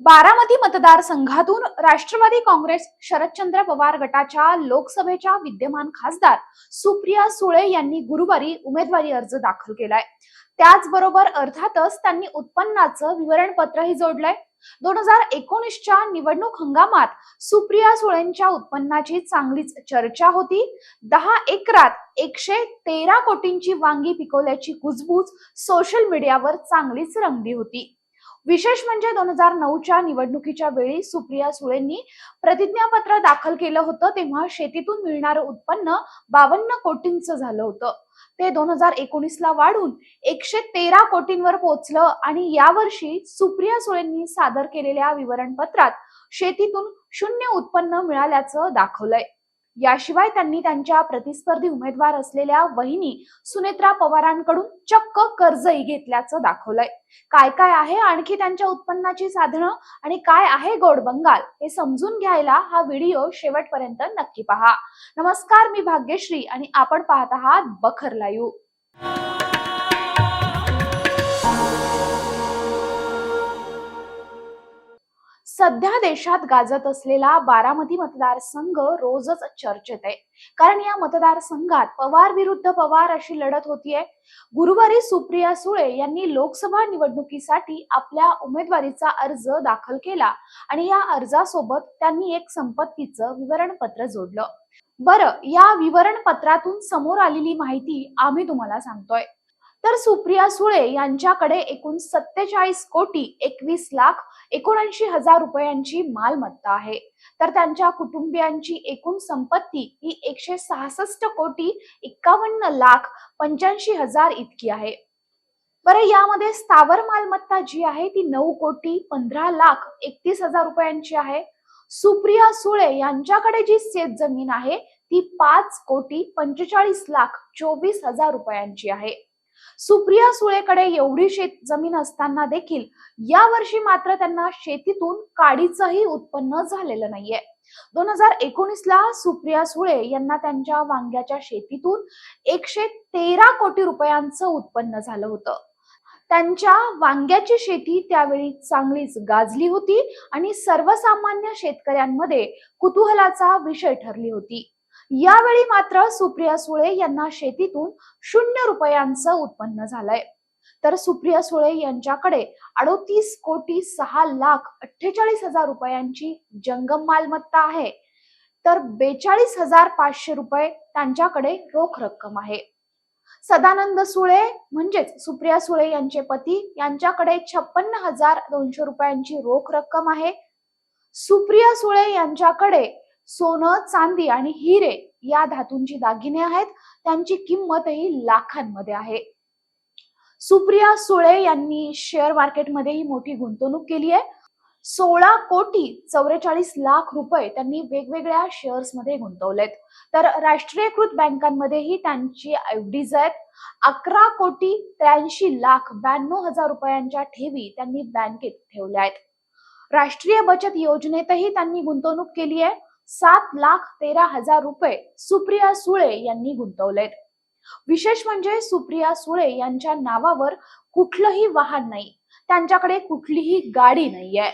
बारामती मतदारसंघातून राष्ट्रवादी काँग्रेस शरदचंद्र पवार गटाच्या लोकसभेच्या विद्यमान खासदार सुप्रिया सुळे यांनी गुरुवारी उमेदवारी अर्ज दाखल केलाय. त्याचबरोबर अर्थातच त्यांनी उत्पन्नाचं विवरणपत्रही जोडलंय. दोन हजार एकोणीसच्या निवडणूक हंगामात सुप्रिया सुळेंच्या उत्पन्नाची चांगलीच चर्चा होती. दहा एकरात एकशे तेरा कोटींची वांगी पिकवल्याची कुजबूज सोशल मीडियावर चांगलीच रंगली होती. विशेष म्हणजे दोन हजार नऊच्या निवडणुकीच्या वेळी सुप्रिया सुळेंनी प्रतिज्ञापत्र दाखल केलं होतं तेव्हा शेतीतून मिळणारं उत्पन्न बावन्न कोटींचं झालं होतं. ते दोन हजार एकोणीस ला वाढून एकशे तेरा कोटींवर पोहोचलं आणि यावर्षी सुप्रिया सुळेंनी सादर केलेल्या विवरणपत्रात शेतीतून शून्य उत्पन्न मिळाल्याचं दाखवलंय. याशिवाय त्यांनी त्यांच्या प्रतिस्पर्धी उमेदवार असलेल्या वहिनी सुनेत्रा पवारांकडून चक्क कर्जही घेतल्याचं दाखवलंय. काय काय आहे आणखी त्यांच्या उत्पन्नाची साधनं आणि काय आहे गोड बंगाल हे समजून घ्यायला हा व्हिडिओ शेवटपर्यंत नक्की पहा. नमस्कार मी भाग्यश्री आणि आपण पाहत आहात बखर लाईव्ह. सध्या देशात गाजत असलेला बारामती मतदारसंघ रोजच चर्चेत आहे. कारण या मतदारसंघात पवार विरुद्ध पवार अशी लढत होतीये. गुरुवारी सुप्रिया सुळे यांनी लोकसभा निवडणुकीसाठी आपल्या उमेदवारीचा अर्ज दाखल केला आणि या अर्जासोबत त्यांनी एक संपत्तीचं विवरणपत्र जोडलं. बरं या विवरणपत्रातून समोर आलेली माहिती आम्ही तुम्हाला सांगतोय. तर सुप्रिया सुळे यांच्याकडे एकूण सत्तेचाळीस कोटी एकवीस लाख एकोणऐंशी हजार रुपयांची मालमत्ता आहे. तर त्यांच्या कुटुंबियांची एकूण संपत्ती ही एकशे सहासष्ट कोटी एक्कावन्न लाख पंच्याऐंशी हजार इतकी आहे. बरं यामध्ये स्थावर मालमत्ता जी आहे ती नऊ कोटी पंधरा लाख एकतीस हजार रुपयांची आहे. सुप्रिया सुळे यांच्याकडे जी शेत जमीन आहे ती पाच कोटी पंचेचाळीस लाख चोवीस हजार रुपयांची आहे. सुप्रिया सुळेकडे एवढी शेत जमीन असताना देखील या वर्षी मात्र त्यांना शेतीतून काडीचंही उत्पन्न झालेलं नाहीये. दोन हजार एकोणीस ला सुप्रिया सुळे यांना त्यांच्या वांग्याच्या शेतीतून एकशे तेरा कोटी रुपयांचं उत्पन्न झालं होतं. त्यांच्या वांग्याची शेती त्यावेळी चांगलीच गाजली होती आणि सर्वसामान्य शेतकऱ्यांमध्ये कुतूहलाचा विषय ठरली होती. यावेळी मात्र सुप्रिया सुळे यांना शेतीतून शून्य रुपयांचं उत्पन्न झालंय. तर सुप्रिया सुळे यांच्याकडे अडोतीस कोटी सहा लाख अठ्ठेचाळीस हजार रुपयांची जंगम मालमत्ता आहे. तर बेचाळीस हजार पाचशे रुपये त्यांच्याकडे रोख रक्कम आहे. सदानंद सुळे म्हणजेच सुप्रिया सुळे यांचे पती यांच्याकडे छप्पन्न हजार दोनशे रुपयांची रोख रक्कम आहे. सुप्रिया सुळे यांच्याकडे सोनं चांदी आणि हिरे या धातूंची दागिने आहेत. त्यांची किंमतही लाखांमध्ये आहे. सुप्रिया सुळे यांनी शेअर मार्केटमध्येही मोठी गुंतवणूक केली आहे. सोळा कोटी चौवेचाळीस लाख रुपये त्यांनी वेगवेगळ्या शेअर्समध्ये गुंतवलेत. तर राष्ट्रीयकृत बँकांमध्येही त्यांची एफडीज आहेत. अकरा कोटी त्र्याऐंशी लाख ब्याण्णव हजार रुपयांच्या ठेवी त्यांनी बँकेत ठेवल्या आहेत. राष्ट्रीय बचत योजनेतही त्यांनी गुंतवणूक केली आहे. सात लाख तेरा हजार रुपये सुप्रिया सुळे यांनी गुंतवलेत. विशेष म्हणजे सुप्रिया सुळे यांच्या नावावर कुठलंही वाहन नाही. त्यांच्याकडे कुठलीही गाडी नाहीये.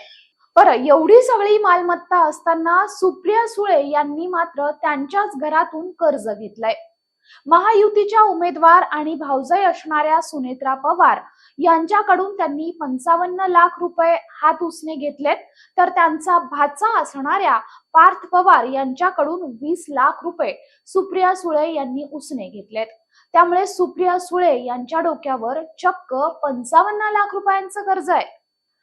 बरं एवढी सगळी मालमत्ता असताना सुप्रिया सुळे यांनी मात्र त्यांच्याच घरातून कर्ज घेतलंय. महायुतीच्या उमेदवार आणि भावजय असणाऱ्या सुनेत्रा पवार यांच्याकडून त्यांनी पंचावन्न लाख रुपये हात उसने घेतलेत. तर त्यांचा भाचा असणाऱ्या पार्थ पवार यांच्याकडून वीस लाख रुपये सुप्रिया सुळे यांनी उसने घेतलेत. त्यामुळे सुप्रिया सुळे यांच्या डोक्यावर चक्क पंचावन्न लाख रुपयांचं कर्ज आहे.